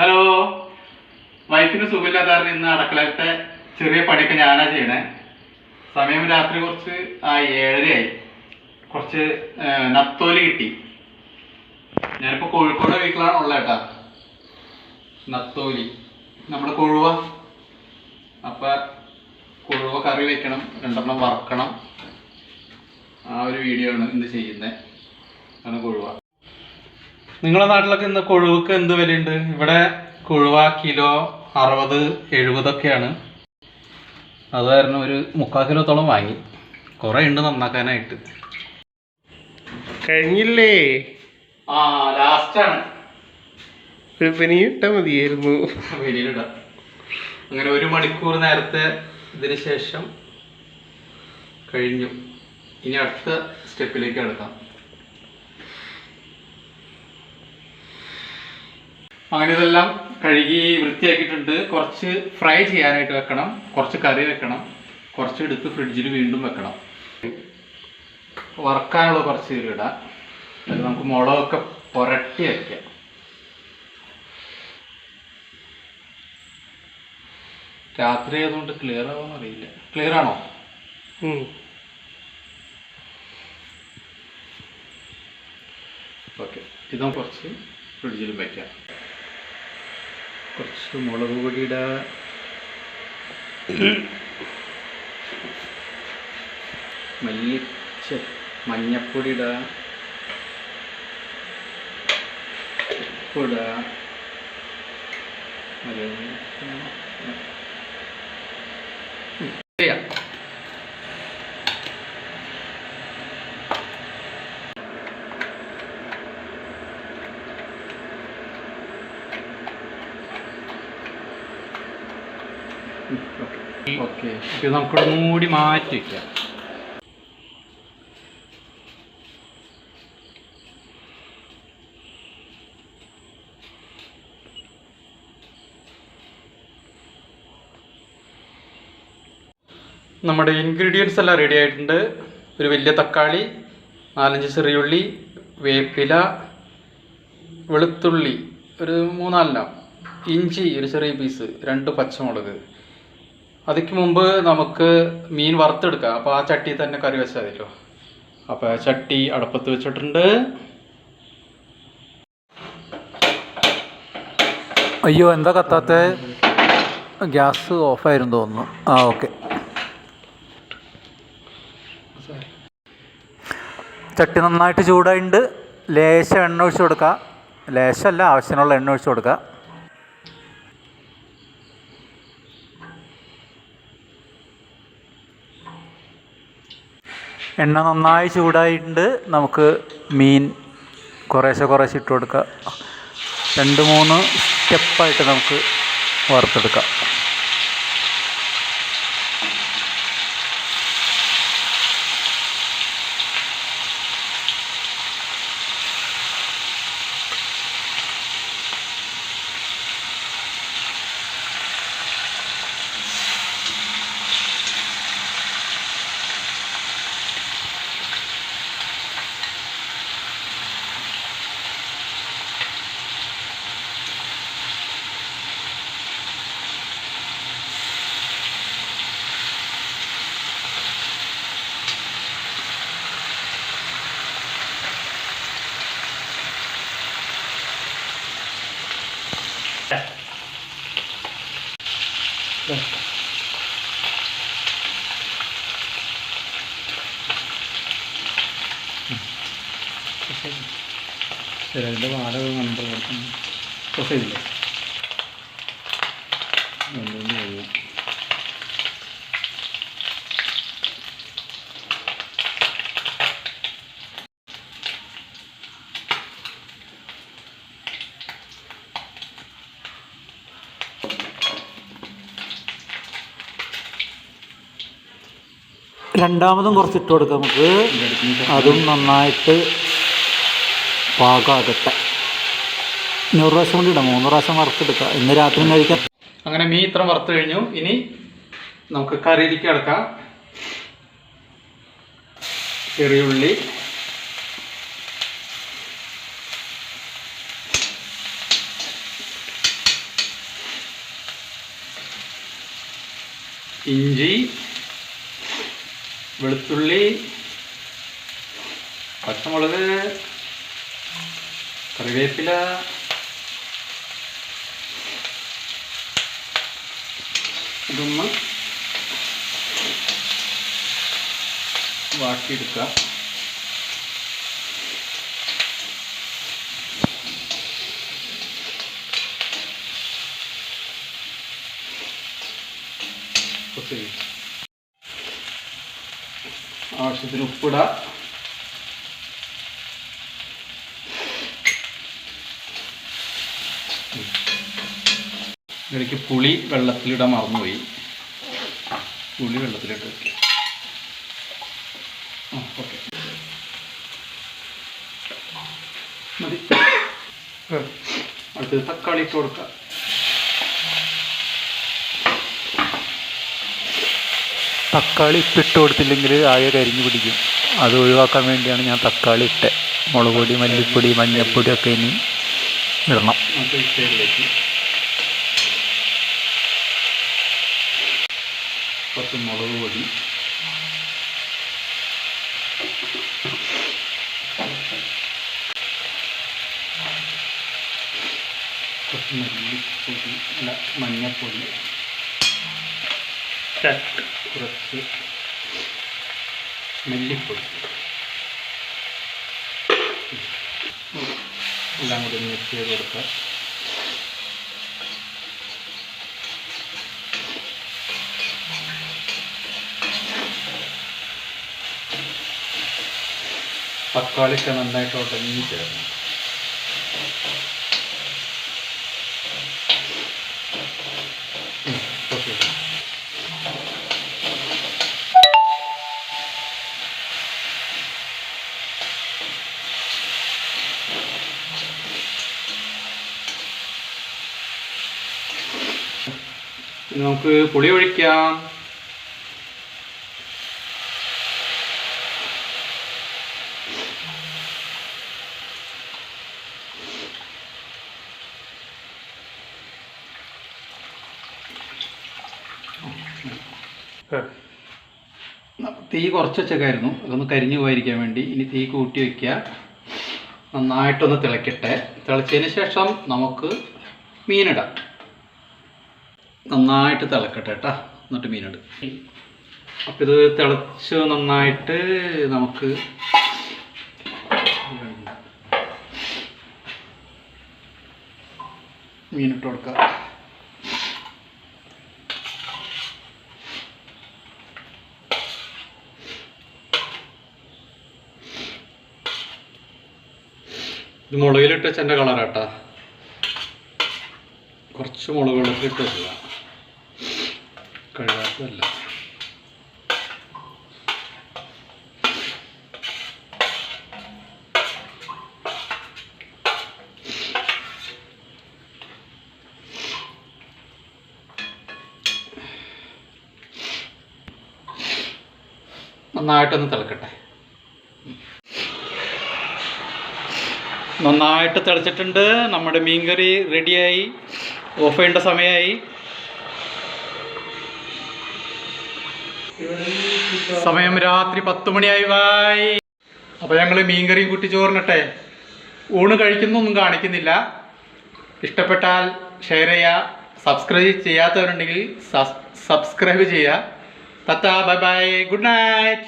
Hello വൈഫിന് സുഖമില്ലാതെ ഇന്ന് അടക്കളത്തെ ചെറിയ പണിയൊക്കെ ഞാനാ ചെയ്യണേ. സമയം രാത്രി കുറച്ച് ആ ഏഴരയായി. കുറച്ച് നത്തോൽ കിട്ടി. ഞാനിപ്പോ കോഴിക്കോട് വീട്ടിലാണ് ഉള്ളത് കേട്ടാ. നത്തോലി. നമ്മുടെ കൊഴുവ. അപ്പൊ കൊഴുവ കറി വെക്കണം രണ്ടെണ്ണം വറക്കണം. ആ ഒരു വീഡിയോ ആണ് ഇന്ന് ചെയ്യുന്നത് ആണ് കൊഴുവ. നിങ്ങളെ നാട്ടിലൊക്കെ ഇന്ന് കൊഴുവക്ക് എന്ത് വിലയുണ്ട്? ഇവിടെ കൊഴുവ കിലോ അറുപത് എഴുപതൊക്കെയാണ്. അത് കാരണം ഒരു മുക്കാൽ കിലോത്തോളം വാങ്ങി. കുറേ ഉണ്ട് നന്നാക്കാനായിട്ട്. കഴിഞ്ഞില്ലേ? ആ ലാസ്റ്റാണ്. ഇട്ടാ മതിയായിരുന്നു. വെളിയിലിടാം അങ്ങനെ ഒരു മണിക്കൂർ നേരത്തെ ഇതിന് ശേഷം കഴിഞ്ഞു. ഇനി അടുത്ത സ്റ്റെപ്പിലേക്ക് കിടക്കാം. അങ്ങനെ ഇതെല്ലാം കഴുകി വൃത്തിയാക്കിയിട്ടുണ്ട്. കുറച്ച് ഫ്രൈ ചെയ്യാനായിട്ട് വെക്കണം. കുറച്ച് കറി വെക്കണം. കുറച്ച് എടുത്ത് ഫ്രിഡ്ജിൽ വീണ്ടും വെക്കണം. വറക്കാനുള്ള കുറച്ച് ഇടാം. അത് നമുക്ക് മുളകൊക്കെ പുരട്ടി വയ്ക്കാം രാത്രി ആയതുകൊണ്ട് ക്ലിയർ ആവുമെന്ന് അറിയില്ല. ക്ലിയർ ആണോ. ഓക്കെ ഇതും കുറച്ച് ഫ്രിഡ്ജിലും വയ്ക്കാം കുറച്ച് മുളക് പൊടിയുടെ മല്ലിച്ച മഞ്ഞപ്പൊടിയുടെ ഉപ്പിടുക അത് ഓക്കെ. ഇത് മൂടി മാറ്റി വയ്ക്കാം നമ്മുടെ ഇൻഗ്രീഡിയൻസ് എല്ലാം റെഡി ആയിട്ടുണ്ട്. ഒരു വലിയ തക്കാളി നാലഞ്ച് ചെറിയുള്ളി വേപ്പില വെളുത്തുള്ളി ഒരു മൂന്നാലെണ്ണം. ഇഞ്ചി ഒരു ചെറിയ പീസ് രണ്ട് പച്ചമുളക്. അതിക്ക് മുമ്പ് നമുക്ക് മീൻ വറുത്തെടുക്കാം. അപ്പോൾ ആ ചട്ടി തന്നെ കറി വെച്ചാൽ മതിയല്ലോ അപ്പോൾ ചട്ടി അടുപ്പത്ത് വെച്ചിട്ടുണ്ട്. അയ്യോ എന്താ കത്താത്ത? ഗ്യാസ് ഓഫായിരുന്നു തോന്നുന്നു. ആ ഓക്കെ. ചട്ടി നന്നായിട്ട് ചൂടായിട്ടുണ്ട്. ലേശം എണ്ണ ഒഴിച്ച് കൊടുക്കുക ലേശമല്ല ആവശ്യമുള്ള എണ്ണ ഒഴിച്ച് കൊടുക്കുക എണ്ണ നന്നായി ചൂടായിട്ടുണ്ട്. നമുക്ക് മീൻ കുറേശ്ശെ കുറേശ്ശെ ഇട്ട് കൊടുക്കുക രണ്ട് മൂന്ന് സ്റ്റെപ്പായിട്ട് നമുക്ക് വറുത്തെടുക്കാം. ശരി. അതിന്റെ വാടക നമ്പർ കൊടുക്കണം പ്രൊസൈഡില്ല രണ്ടാമതും കുറച്ച് ഇട്ട് കൊടുക്കുക നമുക്ക്. അതും നന്നായിട്ട് പാകമാകട്ടെ ഇനി പ്രാവശ്യം കൊണ്ട് ഇടാം. മൂന്ന് പ്രാവശ്യം വറുത്തെടുക്കുക ഇന്ന് രാത്രി കഴിക്കാം അങ്ങനെ മീൻ ഇത്ര വറുത്ത് കഴിഞ്ഞു. ഇനി നമുക്ക് കറിയിലേക്ക് കിടക്കാം. ചെറിയുള്ളി ഇഞ്ചി. വെളുത്തുള്ളി പച്ചമുളക് കറിവേപ്പില ഇതൊന്ന് വാട്ടിയെടുക്കുക. കുറച്ച് ആവശ്യത്തിന് ഉപ്പിടുക ഇടയ്ക്ക് പുളി വെള്ളത്തിലിടാൻ മറന്നുപോയി. പുളി വെള്ളത്തിലിട്ട് വെക്കുക ആ ഓക്കെ. മതി. അടുത്തത് തക്കാളി ഇട്ട് കൊടുക്കുക. തക്കാളി ഇപ്പിട്ട് കൊടുത്തില്ലെങ്കിൽ ആകെ കരിഞ്ഞു പിടിക്കും. അത് ഒഴിവാക്കാൻ വേണ്ടിയാണ് ഞാൻ തക്കാളി ഇട്ടത് മുളക് പൊടി മല്ലിപ്പൊടി മഞ്ഞൾപ്പൊടി ഒക്കെ ഇനി ഇടണം. കുറച്ച് മുളക് പൊടി. കുറച്ച് മല്ലിപ്പൊടി അല്ല മഞ്ഞൾപ്പൊടി ചട്ട് കുറച്ച് മല്ലിപ്പൊടി. എല്ലാം കൂടി മിക്സ് ചെയ്ത് കൊടുക്കുക തക്കാളിക്ക് നന്നായിട്ട് ഉടങ്ങി ചേർന്നു ഉം, കുറച്ച് ഇടാം. ഇനി നമുക്ക് പുളി ഒഴിക്കാം. തീ കുറച്ച് വെച്ചേക്കായിരുന്നു അതൊന്ന് കരിഞ്ഞു പോയിരിക്കാൻ വേണ്ടി. ഇനി തീ കൂട്ടി വയ്ക്കുക നന്നായിട്ടൊന്ന് തിളക്കട്ടെ. തിളച്ചതിന് ശേഷം നമുക്ക് മീനിടാം. നന്നായിട്ട് തിളക്കട്ടെ കേട്ടോ എന്നിട്ട് മീനുണ്ട് അപ്പം ഇത് തിളച്ച് നന്നായിട്ട് നമുക്ക് മീനിട്ട് കൊടുക്കാം. ഇത് മുളകിലിട്ട് വെച്ചതിന്റെ കളറാട്ടാ കുറച്ച് മുളക് വെള്ളത്തിലിട്ട് വെച്ചതാ കഴുകാത്തതല്ല നന്നായിട്ടൊന്ന് തിളക്കട്ടെ. നന്നായിട്ട് തിളച്ചിട്ടുണ്ട്. നമ്മുടെ മീൻകറി റെഡിയായി ഓഫ് ചെയ്യേണ്ട സമയമായി. സമയം രാത്രി പത്ത് മണിയായി വായി. അപ്പോൾ ഞങ്ങൾ മീൻകറിയും കുട്ടി ചോറിനട്ടെ. ഊണ് കഴിക്കുന്നൊന്നും കാണിക്കുന്നില്ല. ഇഷ്ടപ്പെട്ടാൽ ഷെയർ ചെയ്യുക സബ്സ്ക്രൈബ് ചെയ്യാത്തവരുണ്ടെങ്കിൽ സബ്സ്ക്രൈബ് ചെയ്യുക തത്ത ബൈ ബൈ. Good night.